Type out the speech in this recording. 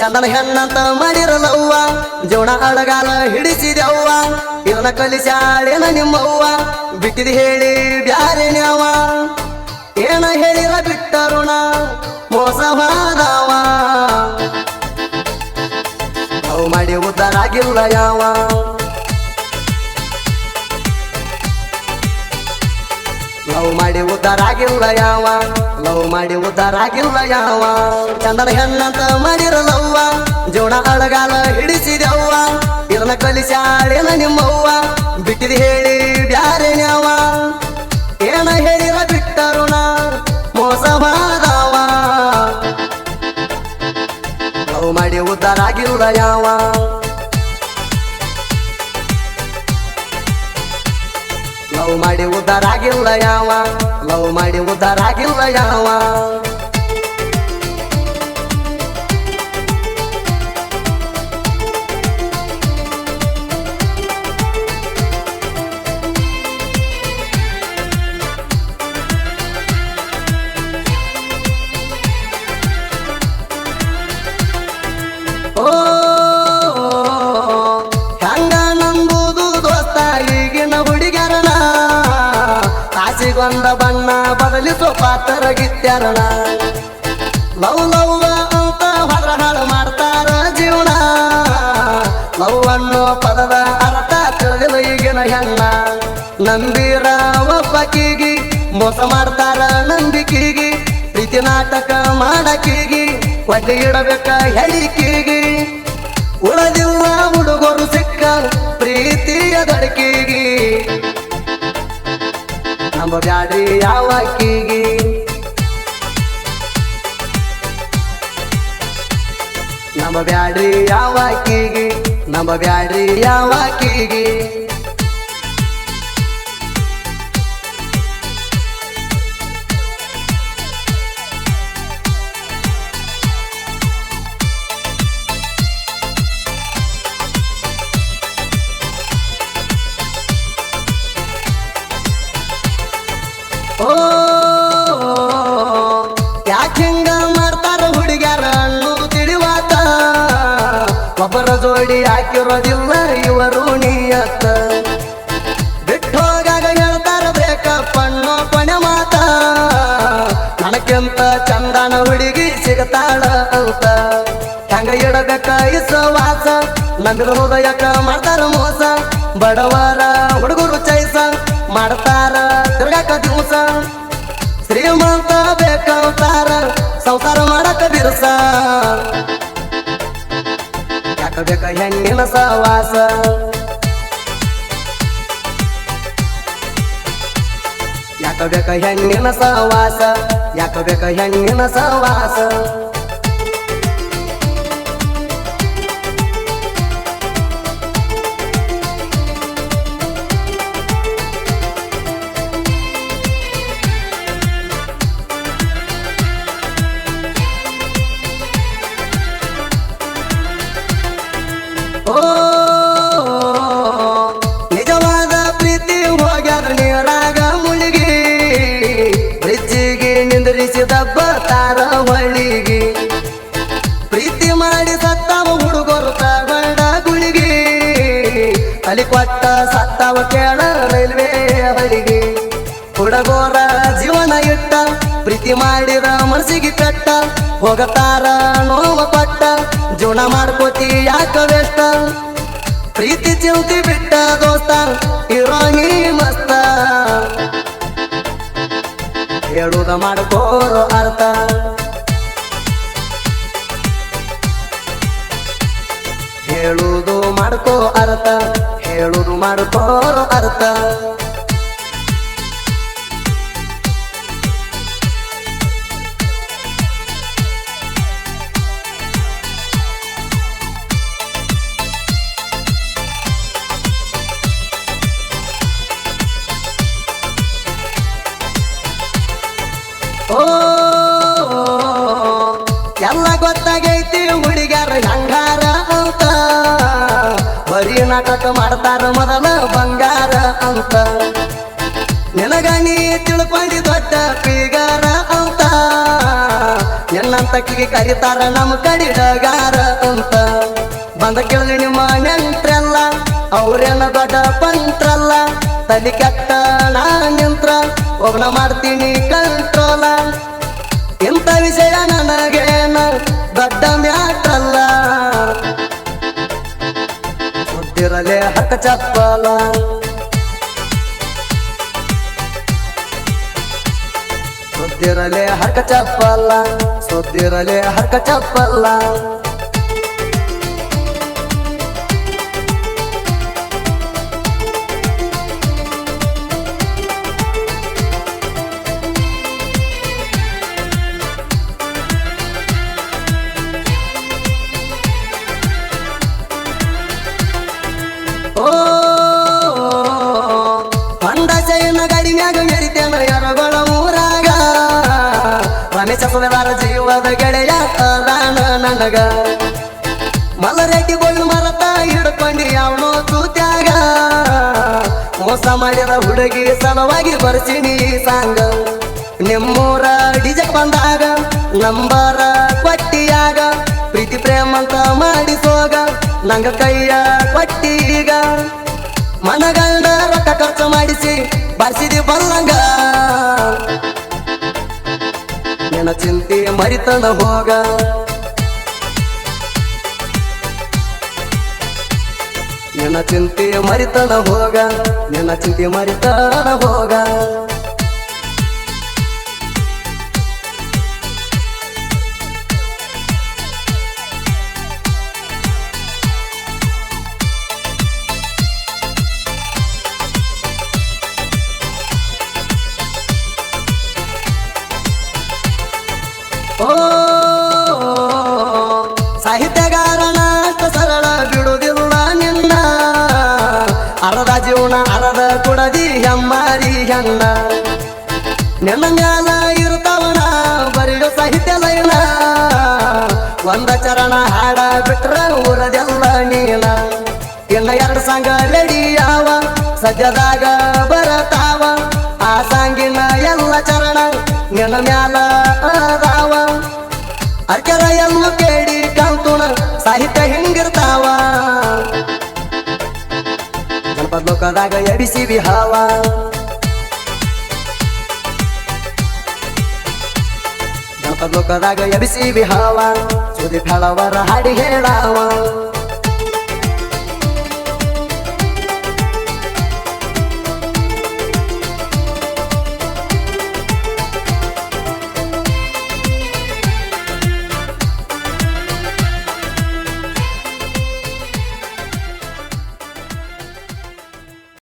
ಚಂದನ ಹೆಣ್ಣಂತ ಮಾಡಿರಲವ್ವ ಜೋಣ ಅಡಗಾಲ ಹಿಡಿಸಿದೆವ್ವ ಇವನ ಕಲಿಸಾಳೇನ ನಿಮ್ಮವ್ವ. ಬಿಟ್ಟಿದ ಹೇಳಿ ಬ್ಯಾರೆ ಏನ ಹೇಳಿರ ಬಿಟ್ಟರುಣ ಮೋಸವಾದವ ಅವು ಮಾಡಿ ಉದ್ದಾರ ಆಗಿಲ್ಲ ಯಾವ ಮಾಡಿ ಉದ್ದಾರ ಆಗಿಲ್ಲ ಯಾವ? ಲವ್ ಮಾಡಿ ಉದ್ದಾರಾಗಿಲ್ಲ ಯಾವ? ಚಂದನ ಹೆಣ್ಣಂತ ಮಾಡಿರಲವ್ವ? ಜೋಡ ಅಳಗಾಲ ಹಿಡಿಸಿದವ್ವ ಇರನ ಕಲಿಸಾಳೇನ ನಿಮ್ಮವ್ವ? ಬಿಟ್ಟಿದ ಹೇಳಿ ಬ್ಯಾರೆ ನ್ಯಾವ? ಏನ ಹೇಳಿರ ಬಿಟ್ಟರುಣ? ಮೋಸವಾದವ ಲವ್ ಮಾಡಿ ಉದ್ದಾರಾಗಿಲ್ಲ ಯಾವ? ಲವ್ ಮಾಡಿ ಉದ್ದಾರಾಗಿಲ್ಲ ಯಾವ? ಲವ್ ಮಾಡಿ ಉದ್ದಾರ ಆಗಿಲ್ಲ ಯಾವ? ಬದಲಿಸೋ ಪಾತ್ರಗಿತ್ಯಾರಣ ಲವ್ ಅಂತ ಹೊರ ಹಾಳು ಮಾಡ್ತಾರ ಜೀವನ. ಲವ್ ಅನ್ನೋ ಪದದ ಅರ್ಥ ತಿಳಿದಿಲ್ಲ ಈಗಿನ ಹೆಣ್ಣ. ನಂಬಿರ ಒಬ್ಬಕಿಗಿ, ಮೋಸ ಮಾಡ್ತಾರ ನಂಬಿಕೆಗೆ. ಪ್ರೀತಿ ನಾಟಕ ಮಾಡಕಿಗಿ ಒಟ್ಟಿ ಇಡಬೇಕ ಹೇಳಿಕೆಗಿ ಉಳದಿಲ್ಲ ಹುಡುಗರು ಸಿಕ್ಕ ಪ್ರೀತಿಯ ದಡಕಿಗಿ. ನಮ್ಮ ಯಾವಕ್ಕಿಗಿ ನಮ್ಮ ಬ್ಯಾಡ್ರಿ ಯಾವಕ್ಕಿಗಿ ನಮ್ಮ ಬ್ಯಾಡ್ರಿ ಯಾವಕ್ಕಿಗಿ ಒಬ್ಬರ ಜೋಡಿ ಹಾಕಿರೋದಿಲ್ಲ ಇವರು ನೀಯತ್ತ ಬಿಟ್ಟು ಹೋಗಾಗ ಹೇಳ್ತಾರ ಬೇಕಪ್ಪ ಅನ್ನೋ ಕೊನೆ ಮಾತ. ನನಕ್ಕಿಂತ ಚಂದನ ಹುಡುಗಿ ಸಿಗತಾಳ ಅಂತ. ಹೆಂಗ ಇಡಬೇಕ ಇಸವಾಸ ನಂದ್ರ ಹೃದಯಕ್ಕ ಮಾಡ್ತಾರ ಮೋಸ. ಬಡವರ ಹುಡುಗರು ಬೇಕ ಸಹವಾಸ. ಯಾಕ ಬೇಕ ಹೆಣ್ಣಿನ ಸವಾಸ ಯಾಕ ಬೇಕ ಹೆಣ್ಣಿನ ಹುಡುಗೋರ ಜೀವನ ಇಟ್ಟ, ಪ್ರೀತಿ ಮಾಡಿದ ಮನಸ್ಸಿಗೆ ಕಟ್ಟ, ಹೋಗತಾರ ನೋವ ಕೊಟ್ಟ ಜೀವನ ಮಾಡ್ಕೋತಿ ಯಾಕ ವೇಷ್ಟ ಪ್ರೀತಿ ಚಿಂತಿ ಬಿಟ್ಟ ದೋಸ್ತ ಇರೋನಿ ಮಸ್ತ. ಹೇಳುದ ಮಾಡ್ಕೋರು ಅರ್ಥ. ಹೇಳುದು ಮಾಡ್ಕೋ ಅರ್ಥ. ಹೇಳುದು ಮಾಡ್ಕೋರು ಅರ್ಥ. ಓ, ಎಲ್ಲ ಗೊತ್ತಾಗೈತಿ ಹುಡುಗ್ಯಾರ ಹಂಗಾರ ಅಂತ. ಬರೀ ನಾಟಕ ಮಾಡ್ತಾರ ಮೊದಲ ಬಂಗಾರ ಅಂತ. ನಿನಗ ನೀ ತಿಳ್ಕೊಂಡಿ ದೊಡ್ಡ ಪೀಗಾರ ಅಂತ. ತಕ್ಕಿಗೆ ಕರೀತಾರ ನಮ್ಮ ಕಡಿಡಗಾರ ಅಂತ. ಬಂದ ಕೇಳಿ ನಿಮ್ಮ ನೆಂಟ್ರಲ್ಲ, ಅವ್ರೇನ ದೊಡ್ಡ ಪಂತ್ರಲ್ಲ. ತಲೆ ಕೆಟ್ಟ ನಾ ಚಪ್ಪಲ. ಸುದ್ದಿರಲೇ ಹಕ್ಕ ಚಪ್ಪಲ್ಲ ಸುದ್ದಿರಲೇ ಹಕ್ಕ ಚಪ್ಪಲ್ಲ ರಮೇಶ ಜೀವದ ಗೆಳೆಯ ಅದಾನ ನನಗ. ಮಲರೆಡ್ಡಿ ಬೋಳು ಮರತ ಹಿಡ್ಕೊಂಡು ಅವನು ತೂತ್ಯಾಗ ಮೋಸ ಮಾಡಿದ ಹುಡುಗಿ ಸಲವಾಗಿ ಬರ್ಸಿನಿ ಸಾಂಗ. ನಿಮ್ಮೂರ ಡಿಜೆ ಬಂದಾಗ, ನಂಬರ ಕೊಟ್ಟಿಯಾಗ. ಪ್ರೀತಿ ಪ್ರೇಮ ಅಂತ ಮಾಡಿಸೋಗ, ನಂಗ ಕೈಯ ಕೊಟ್ಟೀಗ ಮನಗಂಡ ರೊಕ್ಕ ಖರ್ಚು ಮಾಡಿಸಿ, ಬರ್ಸಿದಿ ಬಲ್ಲಂಗ. ನಿನ್ನ ಚಿಂತೆ ಮರಿತನ ಹೋಗ. ನಿನ್ನ ಚಿಂತೆ ಮರಿತನ ಹೋಗ. ನಿನ್ನ ಚಿಂತೆ ಮರಿತನ ಹೋಗ. ಹೆಮ್ಮಾರಿ ನೆಲಂಗಾನ ಇರ್ತಾವಣ ಬರಿಯೋ ಸಾಹಿತ್ಯ ಲೈನ ಒಂದ ಚರಣ ಹಾಡ ಬಿಟ್ರ ಊರದೆಲ್ಲ ನೀಲ ಇನ್ನ ಎರಡು ಸಂಘ ರೆಡಿ ಯಾವ ಸದ್ಯದಾಗ ಬರತಾವ. ಆ ಸಾಂಗಿನ ಎಲ್ಲ ಚರಣ ನಿನ್ನ ಮ್ಯಾಲ ಅದಾವ. ಅರ್ಕರ ಎಲ್ಲ ಕೇಳಿ ಕಾಂತುಣ ಸಾಹಿತ್ಯ ಹಿಂಗಿರ್ತಾವ? ಗಣಪದ ಲೋಕದಾಗ ಎಡಿಸಿವಿ ಬಿಹಾವ ಲೋಕದಾಗ ಎಬಿಸಿ ಬಿಹಾವ. ಸುದಿ ಫಳವರ ಹಾಡಿ ಹೇಳಾವ.